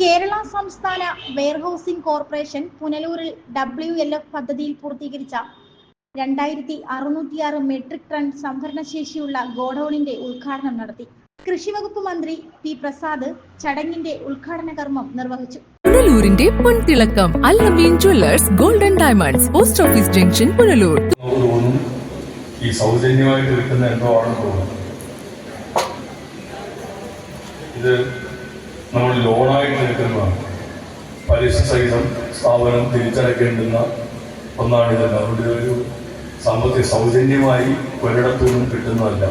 കേരള സംസ്ഥാന warehousing corporation പുനലൂരിൽ W L F പദ്ധതിയിൽ പൂർത്തീകരിച്ച രണ്ടായിരത്തി അറുന്നൂറ്റിയാറ് മെട്രിക് ടൺ സംഭരണശേഷിയുള്ള ഗോഡൌണിന്റെ ഉദ്ഘാടനം നടത്തി. കൃഷിവകുപ്പ് മന്ത്രി പി പ്രസാദ് ചടങ്ങിന്റെ ഉദ്ഘാടന കർമ്മം നിർവഹിച്ചു. പുനലൂരിന്റെ പൊൻതിളക്കം Allameen jewellers golden diamonds post office junction Punalur. ഈ സൗജന്യമായിട്ട് കിട്ടുന്ന എന്തോ ആണെന്ന് തോന്നുന്നു. ഇത് നമ്മൾ ലോണായിട്ട് എടുക്കുന്നതാണ് പലിശ സഹിതം സ്ഥാപനം തിരിച്ചടയ്ക്കേണ്ടുന്ന ഒന്നാണിത് അതുകൊണ്ട് ഇതൊരു സാമ്പത്തിക സൗജന്യമായി ഒരിടത്തുനിന്നും കിട്ടുന്നതല്ല.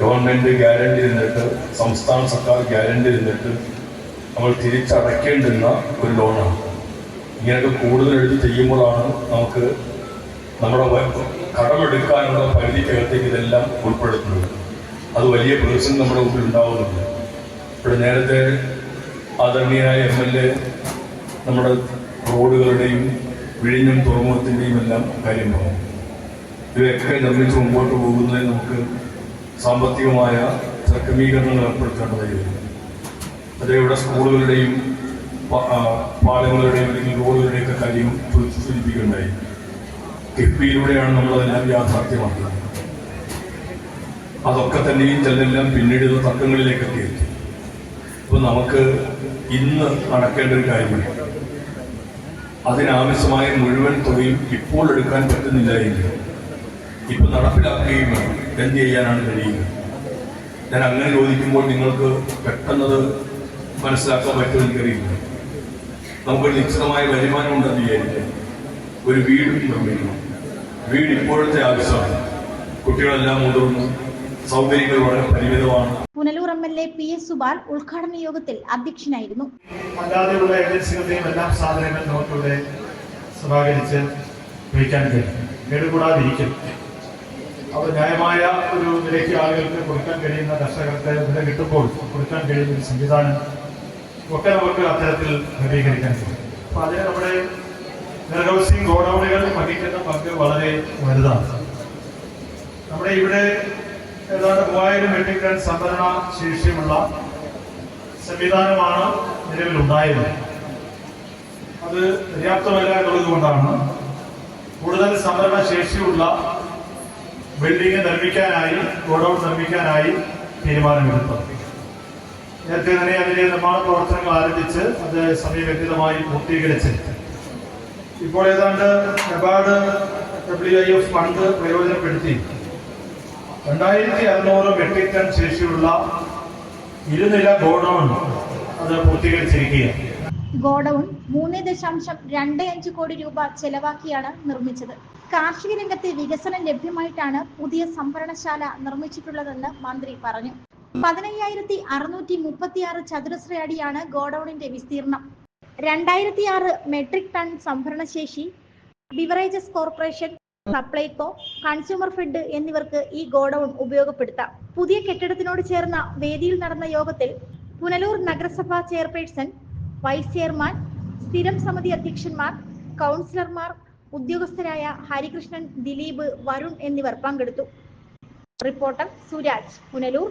ഗവൺമെന്റ് ഗ്യാരണ്ടി തന്നിട്ട് സംസ്ഥാന സർക്കാർ ഗ്യാരണ്ടി തന്നിട്ട് നമ്മൾ തിരിച്ചടയ്ക്കേണ്ടുന്ന ഒരു ലോണാണ്. ഇങ്ങനെയൊക്കെ കൂടുതൽ എടുത്ത് ചെയ്യുമ്പോഴാണ് നമുക്ക് നമ്മുടെ കടമെടുക്കാനുള്ള പരിധിക്കകത്തേക്ക് ഇതെല്ലാം ഉൾപ്പെടുത്തുന്നത്. അത് വലിയ പ്രതിസന്ധി നമ്മുടെ മുമ്പിൽ ഉണ്ടാവുന്നുണ്ട്. ഇവിടെ നേരത്തെ ആദരണീയായ എം എൽ എ നമ്മുടെ റോഡുകളുടെയും വിഴിഞ്ഞും തുറമുഖത്തിന്റെയും എല്ലാം കാര്യം പറഞ്ഞു. ഇവയൊക്കെ നിർമ്മിച്ച് മുമ്പോട്ട് പോകുന്നതിന് നമുക്ക് സാമ്പത്തികമായ ക്രമീകരണങ്ങൾ ഏർപ്പെടുത്തേണ്ടതായിരുന്നു അതേ ഇവിടെ സ്കൂളുകളുടെയും പാലങ്ങളുടെയും അല്ലെങ്കിൽ റോഡുകളുടെയൊക്കെ കാര്യം സൂചിപ്പിക്കുകയുണ്ടായി കിഫ്ബിയിലൂടെയാണ് നമ്മളതെല്ലാം യാഥാർത്ഥ്യമാക്കുന്നത്. അതൊക്കെ തന്നെയും ചിലതെല്ലാം പിന്നീട് തർക്കങ്ങളിലേക്കൊക്കെ എത്തി. അപ്പൊ നമുക്ക് ഇന്ന് നടക്കേണ്ട ഒരു കാര്യം അതിനാവശ്യമായ മുഴുവൻ തുകയും ഇപ്പോൾ എടുക്കാൻ പറ്റുന്നില്ല എങ്കിൽ ഇപ്പൊ നടപ്പിലാക്കുകയും എന്ത് ചെയ്യാനാണ് കഴിയുക ഞാൻ അങ്ങനെ ചോദിക്കുമ്പോൾ നിങ്ങൾക്ക് പെട്ടെന്നത് മനസ്സിലാക്കാൻ പറ്റുമെന്ന് എനിക്കറിയില്ല. നമുക്കൊരു നിശ്ചിതമായ വരുമാനം ഉണ്ടെന്ന് വിചാരിക്കാം. ഒരു വീടും നിർമ്മിക്കണം. വീട് ഇപ്പോഴത്തെ ആവശ്യമാണ്. കുട്ടികളെല്ലാം മുതിർന്നു. സൗകര്യങ്ങൾ വളരെ പരിമിതമാണ്. Punalur M L A P S Supal ഉദ്ഘാടന യോഗത്തിൽ അധ്യക്ഷനായിരുന്നു. അല്ലാതെയുള്ള ഏജൻസികളുടെയും എല്ലാം സാധനങ്ങൾ നമുക്കിവിടെ സമാഹരിച്ച് കഴിക്കാൻ കഴിയും. കേടുകൂടാതിരിക്കും. അപ്പോൾ ന്യായമായ ഒരു വിലയ്ക്ക് ആളുകൾക്ക് കൊടുക്കാൻ കഴിയുന്ന കർഷകർക്ക് വില കിട്ടുമ്പോൾ കൊടുക്കാൻ കഴിയുന്ന ഒരു സംവിധാനം ഒക്കെ നമുക്ക് അത്തരത്തിൽ ക്രമീകരിക്കാൻ കഴിയും അപ്പോൾ അതിന് നമ്മുടെ വെയർഹൗസിംഗ് ഗോഡൌണുകൾ വഹിക്കുന്ന പങ്ക് വളരെ വലുതാണ്. നമ്മുടെ ഇവിടെ ഏതാണ്ട് മൂവായിരം മെട്രിക് ടൺ സംഭരണ ശേഷിയുള്ള സംവിധാനമാണ് നിലവിലുണ്ടായത് അത് പര്യാപ്തമല്ല എന്നുള്ളത് കൊണ്ടാണ് കൂടുതൽ സംഭരണ ശേഷിയുള്ള ബിൽഡിംഗ് നിർമ്മിക്കാനായി ഗോഡൌൺ നിർമ്മിക്കാനായി തീരുമാനമെടുത്തു. നേരത്തെ തന്നെ അതിന്റെ നിർമ്മാണ പ്രവർത്തനങ്ങൾ ആരംഭിച്ച് അത് സമയബന്ധിതമായി പൂർത്തീകരിച്ച്. ഇപ്പോൾ ഏതാണ്ട് NABARD W I F fund പ്രയോജനപ്പെടുത്തി. രണ്ടായിരത്തി അറുന്നൂറ് മെട്രിക് ടൺ ശേഷിയുള്ള ഇരുനില ഗോഡൌൺ അത് പൂർത്തീകരിച്ചിരിക്കുകയാണ്. ഗോഡൌൺ മൂന്ന് ദശാംശം രണ്ട് അഞ്ച് കോടി രൂപ ചെലവാക്കിയാണ് നിർമ്മിച്ചത്. കാർഷിക രംഗത്തെ വികസനം ലഭ്യമായിട്ടാണ് പുതിയ സംഭരണശാല നിർമ്മിച്ചിട്ടുള്ളതെന്ന് മന്ത്രി പറഞ്ഞു. പതിനയ്യായിരത്തി അറുന്നൂറ്റി മുപ്പത്തിയാറ് ചതുരശ്ര അടിയാണ് ഗോഡൌണിന്റെ വിസ്തീർണം. രണ്ടായിരത്തി ആറ് metric ton സംഭരണശേഷി beverages corporation Supplyco consumer fed എന്നിവർക്ക് ഈ ഗോഡൌൺ ഉപയോഗപ്പെടുത്താം. പുതിയ കെട്ടിടത്തിനോട് ചേർന്ന വേദിയിൽ നടന്ന യോഗത്തിൽ പുനലൂർ നഗരസഭാ ചെയർപേഴ്സൺ വൈസ് ചെയർമാൻ സ്ഥിരം സമിതി അധ്യക്ഷന്മാർ കൗൺസിലർമാർ ഉദ്യോഗസ്ഥരായ ഹരികൃഷ്ണൻ ദിലീപ് വരുൺ എന്നിവർ പങ്കെടുത്തു. റിപ്പോർട്ടർ സുരാജ് പുനലൂർ.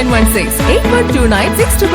916